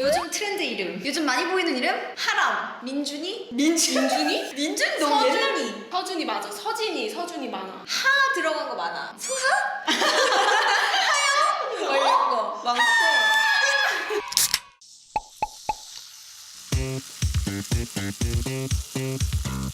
요즘 트렌드 이름. 요즘 많이 보이는 이름? 하람. 민준이? 민준? 민준이? 민준 너무. 서준이. 서준이 맞아. 서진이, 서준이 많아. 하 들어간 거 많아. 소하? 하영? 뭐 이런 거 많고.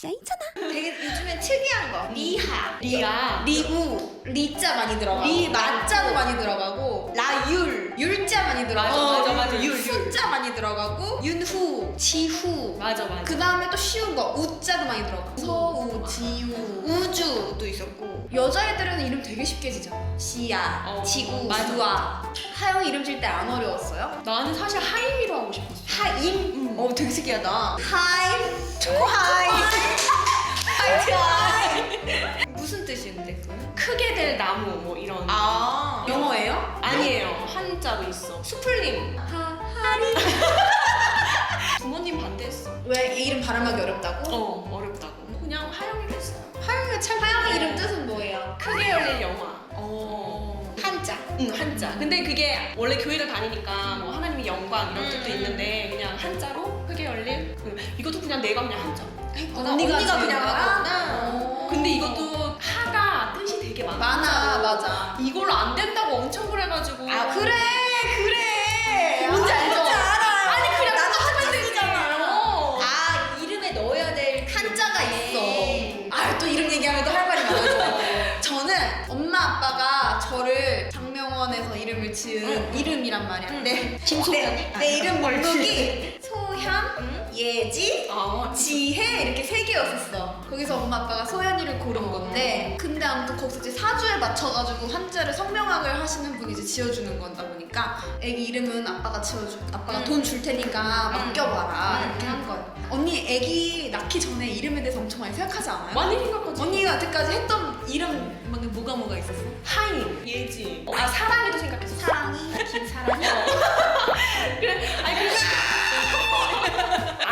나 있잖아. 되게 요즘엔 특이한 거. 리하. 리아. 리우. 리자 많이 들어가고. 리 라자도 많이 들어가고. 라율. 율자 많이 들어가고. 맞아, 맞아, 맞아. 율, 율. 숫자 많이 들어가고. 윤후. 지후. 맞아, 맞아. 그 다음에 또 쉬운 거 우자도 많이 들어가고 서우, 지우, 우주도 있었고 여자애들은 이름 되게 쉽게 지잖아 시야, 어, 지구, 맞아. 두아 하영 이름 질 때 안 어려웠어요? 나는 사실 하임이로 하고 싶었어. 하임? 음. 어 되게 특이하다 하임, 초하임 하이트 하임 무슨 뜻이는데 그거는? 크게 될 나무 뭐 이런. 아 영어예요? 아니에요. 한자로 있어. 수플림. 하, 하림 부모님 반대했어. 왜 이 이름 발음하기 어렵다고? 어, 어렵다고. 그냥 하영이로 했어요. 하영이가 참 하영 이름 뜻은 뭐예요? 크게 열릴 영화. 어 한자 응, 한자. 근데 그게 원래 교회를 다니니까 뭐 하나님의 영광 이런 뜻도 음. 있는데 그냥 한자로 크게 열릴 그, 이것도 그냥 내가 그냥 한자. 언니가, 언니가 그냥 하구나. 하구나. 어. 아 그래 그래. 뭔지 아, 알죠? 뭔지 알아요 아니 그냥 나도 한자 쓰잖아요. 아. 이름에 넣어야 될 한자가 있어. 아 또 이름 얘기하면 또 할 말이 많아져. 저는 엄마 아빠가 저를 장명원에서 이름을 지은 이름이란 말이야. 응. 내, 김소연이? 내, 내 이름 목록이 소현, 예지, 아, 지혜 이렇게 세 개였었어. 거기서 엄마 아빠가 소연이를 고른 건데 근데 아무튼 거기서 이제 사주에 맞춰가지고 한자를 성명학을 하시는 분이 이제 지어주는 거다 보니까 애기 이름은 아빠가 지어주 아빠가 음. 돈 줄 테니까 음. 맡겨봐라 음. 이렇게 한 거예요. 언니 애기 낳기 전에 이름에 대해서 엄청 많이 생각하지 않아요? 많이 생각하지. 언니가 여태까지 했던 이름 막 뭐가 뭐가 있었어? 하임, 예지. 아 사랑이도 생각했어. 사랑이, 김사랑이. 그래, 아니 그래.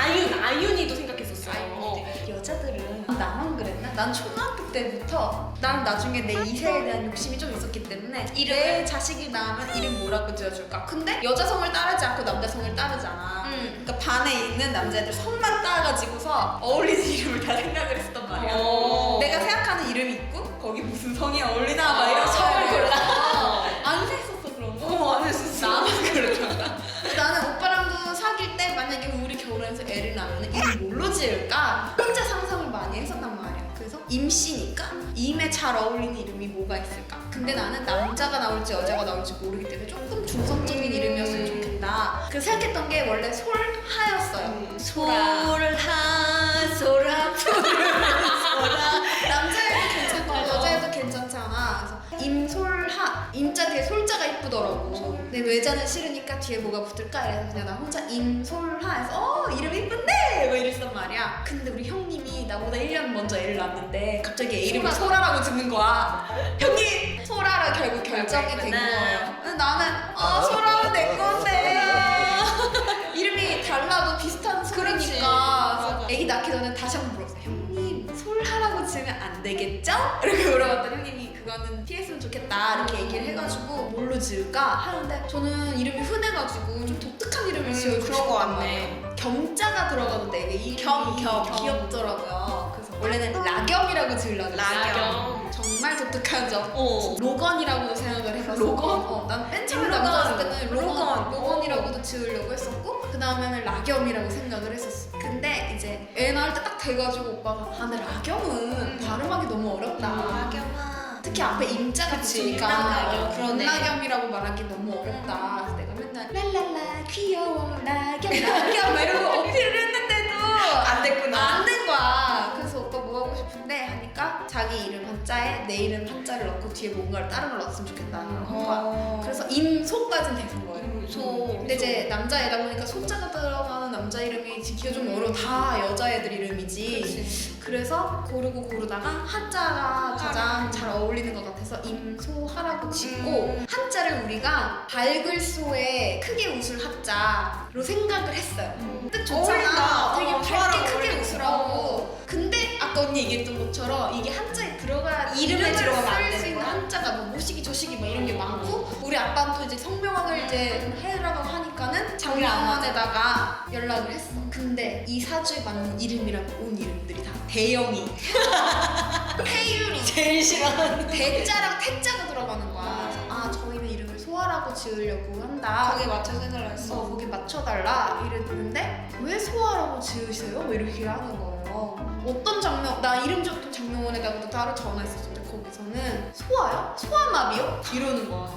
아윤, 아윤이도 생각했었어. 어. 여자들은 나만 그랬나? 난 초등학교 때부터 난 나중에 내 이세에 대한 욕심이 좀 있었기 때문에 내 자식이 낳으면 이름 뭐라고 지어줄까? 근데 여자 성을 따르지 않고 남자 성을 따르잖아. 음. 그러니까 반에 있는 남자애들 성만 따가지고서 어울리는 이름을 다 생각을 했었단 말이야. 어. 내가 생각하는 이름이 있고 거기 무슨 성이 어울리나 막 이런 아. 임씨니까 임에 잘 어울리는 이름이 뭐가 있을까? 근데 나는 남자가 나올지 여자가 나올지 모르기 때문에 조금 중성적인 이름이었으면 좋겠다. 그래서 생각했던 게 원래 솔하였어요. 음, 솔하, 소라, 소라. 남자애도 괜찮고. 여자애도 괜찮지 않아. 그래서 임솔하. 임자 뒤에 솔자가 이쁘더라고. 외자는 싫으니까 뒤에 뭐가 붙을까? 이래서 그냥 나 혼자 임솔하 해서 어 이름 이쁜데! 뭐 이랬단 말이야. 근데 우리 형님이 나보다 1년 먼저 애를 낳았는데 갑자기 애 이름을 소라. 소라라고 짓는 거야. 형님! 소라라 결국 결정이 된. 거예요. 근데 나는 아 소라는 내 건데 이름이 달라도 비슷한. 소리니까 애기 낳기 전에 다시 한번 물어봤어요. 형님 솔하라 고 지으면 안 되겠죠? 이렇게 물어봤더니 형님이 그거는 피했으면 좋겠다 이렇게 얘기를 해가지고 뭘로 지을까 하는데 저는 이름이 흔해가지고 좀 독특한 겸자가 들어가도 되게 이 겸, 겸. 귀엽더라고요. 그래서 원래는 라겸이라고 지으려고. 라겸. 정말 독특하죠. 어. 로건이라고 생각을 해서 로건? 어, 난맨 처음에 로건. 남자였을 때는 로건, 로건. 로건이라고도 지으려고 했었고 그 다음에는 라겸이라고 생각을 했었어. 근데 이제 애 낳을 때 딱 돼가지고 오빠가 아 근데 라겸은 음. 발음하기 너무 어렵다. 라겸아. 특히 앞에 임자가 그치, 붙으니까 라겸. 그러네. 라겸이라고 말하기 너무 어렵다. 그래서 내가 맨날 랄랄라 귀여워 라겸 라겸 이러고 어필을 했는데도 안 됐구나. 안 된 거야. 그래서 오빠 뭐 하고 싶은데 하니까 자기 이름 한자에 내 이름 한자를 넣고 뒤에 뭔가를 다른 걸 넣었으면 거야. 어. 그래서 임소까지는 되는 소. 근데 이제 남자애다 보니까 소자가 들어가는 남자 이름이 지기가 좀 어려워. 다 여자애들 이름이지. 그래서 고르고 고르다가 한자가 가장 잘 어울리는 것 같아서 임소하라고 짓고 음. 한자를 우리가 밝을 소에 크게 웃을 한자로 생각을 했어요. 음. 뜻 좋잖아. 어울린다. 언니 얘기했던 것처럼 이게 한자에 들어가 이름에 들어가면 안쓸 되는 있는 거야? 한자가 뭐 모시기 조시기 막 이런 게 많고 우리 아빠는 또 이제 성명학을 이제 해라고 하니까는 장명원에다가 연락을 했어. 근데 이 사주에 맞는 이름이라고 온 이름들이 다 대영이 태율이 제일 싫어하는 대자랑 태자가 들어가는 거야. 그래서 아 저희는 이름을 소아라고 지으려고 한다. 거기에 맞춰서 해달라 어, 했어 거기 맞춰달라 이랬는데 왜 소아라고 지으세요? 뭐 이렇게 하는 거예요. 어떤 장명 나 이름 적던 장명원에다가도 따로 전화했었는데 거기서는 소아요? 소아마비요? 이러는 거야.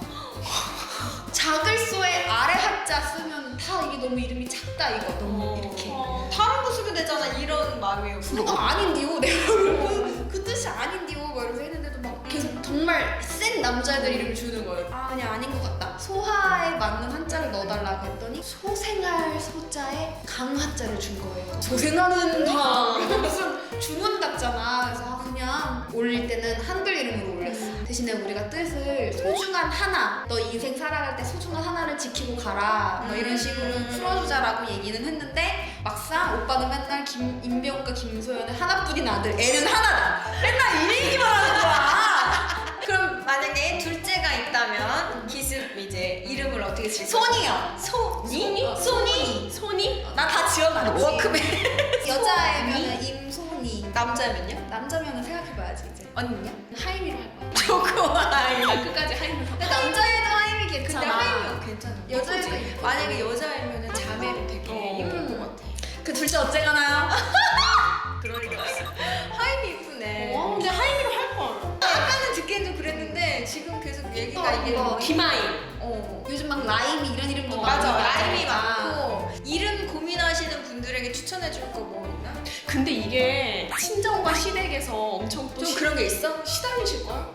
작을 소에 아래 한자 쓰면 다 이게 너무 이름이 작다 이거 너무 이렇게. 어, 다른 거 쓰면 되잖아 이런 마음이에요 그거 아닌디요 내가 그, 그 뜻이 아닌디요 막 이러면서 했는데도 막 계속 정말 센 남자애들 이름을 주는 거예요. 아 그냥 아닌 것 같다. 소하에 맞는 한자를 넣어달라고 했더니 소생할 소자에 강화자를 준 거예요. 소생하는 강 무슨 주문 같잖아. 그래서 아, 그냥 올릴 때는 한글 이름으로 올렸어. 대신에 우리가 뜻을 소중한 하나 너 인생 살아갈 때 소중한 하나를 지키고 가라. 뭐 이런 식으로 풀어주자라고 얘기는 했는데 막상 오빠는 맨날 김, 임병과 김소연의 하나뿐인 아들 애는 하나다. 맨날 이 얘기 손이요 소니? 어, 소니? 손이? 나 다 지어놨지 워크맨 여자애면은 임소니 남자면요? 남자면은 생각해봐야지 이제 언니요? 하임이로 할 거야 나 끝까지 하이면 근데 남자애도 하임이 근데 괜찮아 하이면 괜찮아 여자애도 예쁘지? 예쁘지. 만약에 여자이면은 자매로 되게 어. 예쁠 것 같아 그 둘째 어째가나요? 그럴 리가 없어 하임이 이쁘네 어, 근데 하이미로 할 걸. 아까는 듣기엔 좀 그랬는데 지금 계속 얘기가 어, 이게 뭐. 김하이. 어 요즘 막 라임이 이런 이름도 어, 많이 맞아 나오니까. 라임이 많고 이름 고민하시는 분들에게 추천해줄 거 뭐 있나? 근데 이게 친정과 시댁에서 엄청 또 좀 시- 그런 게 있어? 시달리실 거야?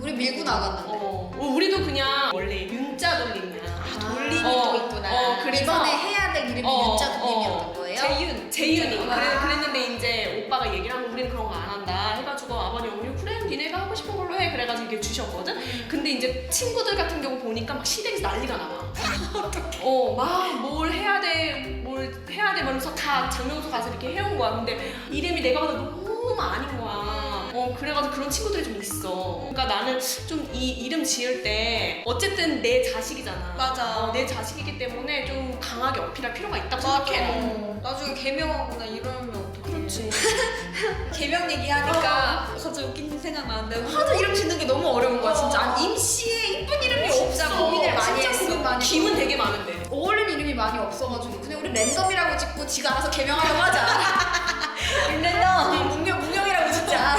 우리 밀고 나갔는데 어. 어, 우리도 그냥 원래 윤자 돌림이야. 돌림이 어, 또 있구나 어, 그래서- 이번에 해야 될 이름이 어, 윤자두님이었던 어. 거예요? 재윤 재윤이 와. 그래, 그랬는데 이제 오빠가 얘기를 하고 우리는 그런 거 안 한다 해가지고 아버님 어머니 그래 니네가 하고 싶은 걸로 해 이게 주셨거든? 근데 이제 친구들 같은 경우 보니까 막 시댁에서 난리가 나와. 어 막 뭘 해야 돼 뭘 해야 돼 이러면서 다 장명소 가서 이렇게 해온 거야. 근데 이름이 내가 봐도 너무 아닌 거야. 어 그래가지고 그런 친구들이 좀 있어. 그러니까 나는 좀 이 이름 지을 때 어쨌든 내 자식이잖아. 맞아. 어, 내 자식이기 때문에 좀 강하게 어필할 필요가 있다고 맞아. 생각해 어. 나중에 개명하거나 이러면 어떡해 그렇지 개명 얘기하니까 갑자기 웃긴 생각 나는데 하도 이름 짓는 게 너무 어려운 거야 진짜. 어. 아니, 임씨에 이쁜 이름이 진짜 없어. 고민을 많이 진짜 했어. 고민 많이 했어. 김은 되게 많은데. 어울리는 이름이 많이 없어가지고. 그냥 우리 랜덤이라고 짓고 지가 알아서 개명하려고 하자. 랜덤. 문명, 문명이라고 짓자.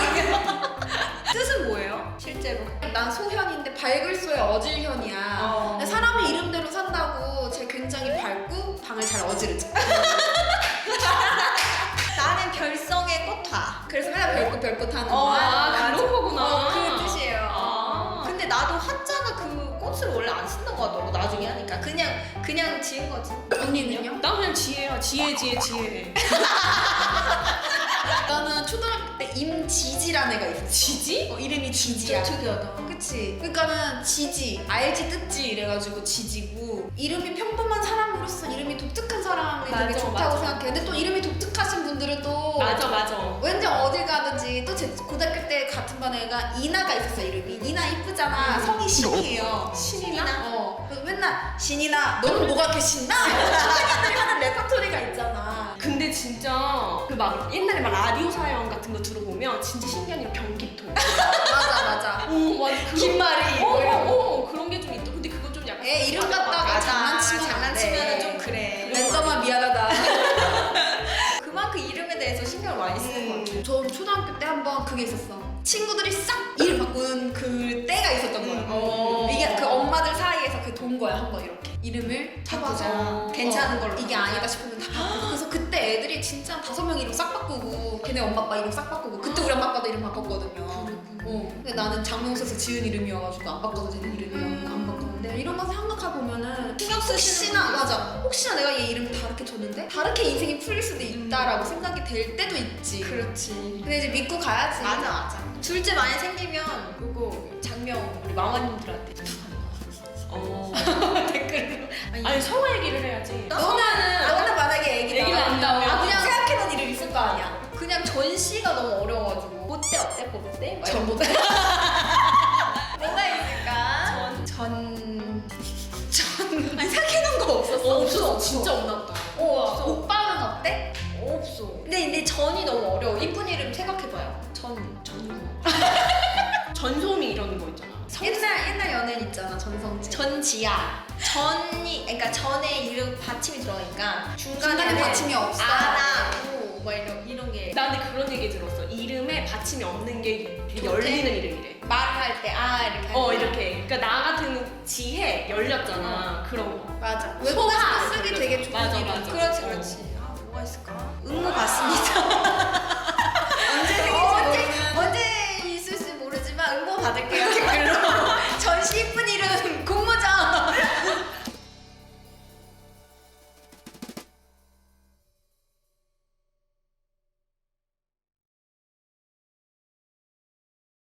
뜻은 뭐예요? 실제로. 난 소현인데 밝을 소의 어질현이야. 어. 사람이 이름대로 산다고 쟤 굉장히 밝고 방을 잘 어지르죠 별꽃 하는 어, 거야. 아 그런 거구나. 어, 그 뜻이에요. 아. 근데 나도 한자가 그 꽃을 원래 안 쓴다고 하더라고 나중에 하니까. 그냥 그냥 지은 거지. 언니는요? 나 그냥 지혜야. 지혜 지혜 지혜. 나는 초등학교 때 임지지라는 애가 있었어. 지지? 어, 이름이 지지야. 특이하다. 그치? 그러니까는 지지 알지 뜻지 이래가지고 지지고. 이름이 평범한 사람으로서 이름이 되게 맞아, 좋다고 맞아. 생각해 근데 또 이름이 독특하신 분들은 또 맞아 맞아. 왠지 어딜 가든지 또 제 고등학교 때 같은 반 애가 이나가 있었어 이름이. 이나 이쁘잖아. 성이 신이에요. 신이나? 어. 그래서 맨날 신이나 너는 뭐가 이렇게 신나? 소녀들이 하는 레퍼토리가 있잖아. 근데 진짜 그 막 옛날에 막 라디오 사연 같은 거 들어보면 진짜 신기한 이름 변기토. 맞아 맞아. 오 맞아. 그런- 김말이 그게 있었어. 친구들이 싹 이름 바꾸는 그 때가 있었던 거야. 음. 어. 이게 그 엄마들 사이에서 그 돈 거야 한 번 이렇게 이름을 바꾸자. 괜찮은 걸로 이게 바꾸자. 아니다 싶으면 다 바꾸고 그래서 그때 애들이 진짜 다섯 명 이름 싹 바꾸고 걔네 엄마 아빠 이름 싹 바꾸고 그때 우리 엄마 아빠도 이름 바꿨거든요. 어. 근데 나는 장명수에서 지은 이름이어가지고 안 바꿔도 되는 이름이라고 안 바꿨는데 이런 거 생각해 보면은 신경 쓰시는 혹시나 맞아. 혹시나 내가 얘 이름을 다르게 줬는데? 다르게 인생이 풀릴 수도 있다라고 생각이 될 때도 있지. 그렇지. 근데 이제 믿고 가야지. 맞아 맞아. 둘째 많이 생기면 요거 장명 우리 마마님들한테 어. 댓글로. 아니 성화 얘기를 해야지. 너는 너는 만약에 애기 애기 낳으면 낳는다면? 아, 그냥 생각해놓은 이름 있을 거 아니야. 그냥 전씨가 너무 어려워가지고. 뽀로떼 뽀로떼 막전 이런 못해. 없었어? 없어 진짜 없나 보다. 어, 없어. 오빠는 어때? 없어. 근데 근데 전이 너무 어려워. 이쁜 이름 생각해봐요. 전. 전구. 전소미 이런 거 있잖아. 옛날 옛날 연예인 있잖아 전성재. 전지야. 전이 그러니까 전에 이름 받침이 들어가니까 중간에 중간에 받침이 없어. 아나 뭐 이런 이런 게 나 근데 그런 얘기 들었어. 이름에 받침이 없는 게 열리는 이름이래. 말을 할때 아 이렇게 할어 때. 이렇게. 그러니까 나 같은 지혜 열렸잖아. 그런 거. 맞아. 외국에서 쓰기 되게 좋은 맞아, 이름. 맞아. 그렇지 어. 그렇지. 아 뭐가 있을까?